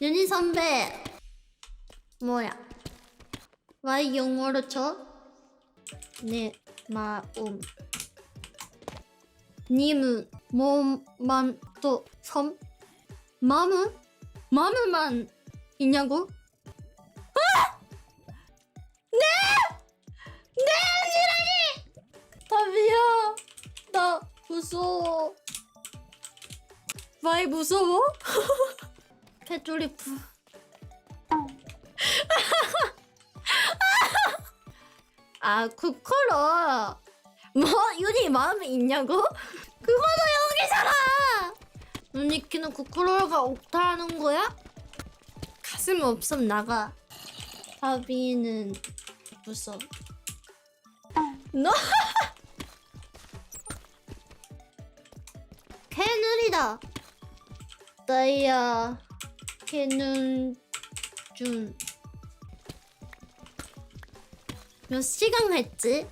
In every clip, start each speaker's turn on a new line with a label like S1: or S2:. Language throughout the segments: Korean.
S1: 윤희 선배 뭐야? 왜 영어로 쳐? 내 마음 님은 몸만 또 섬? 마음은? 마음만 있냐고? 아! 네! 네 언니라니! 다비야 나 무서워 왜 무서워? 페트리프. 아 쿠커로 뭐 윤희 마음에 있냐고? 그거도 여기잖아! 눈이키는 쿠쿠로가 옥타하는 거야? 가슴 없음 나가. 하비는 무서워 너? 캐늘이다. 나야 캐는 준몇 시간 했지?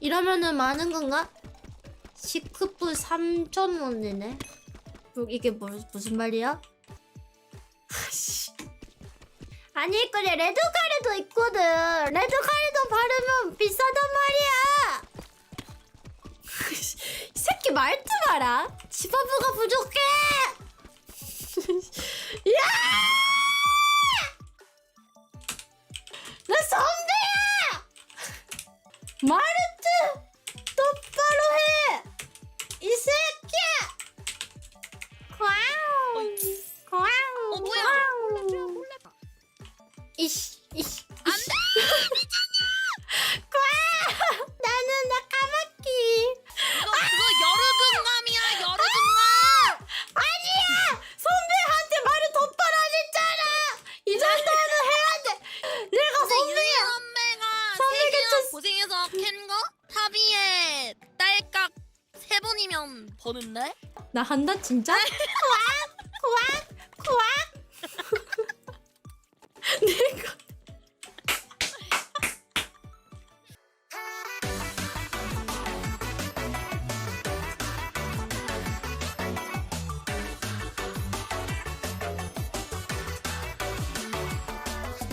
S1: 이러면은 많은 건가? 시크프 3천 원이네. 뭐, 이게 뭐, 무슨 말이야? 아니 그래 레드 카레도 있거든. 레드 카레도 말투 봐라. 집어부가 부족해. 야! 나 선배야! 마르트! 똑바로 해! 이 새끼야! 과우! 과우!
S2: 어 뭐야?
S1: 과우. 이씨,
S2: 시간 고생해서 캔 거? 타비에 딸깍 세 번이면 버는데?
S1: 나 한다 진짜?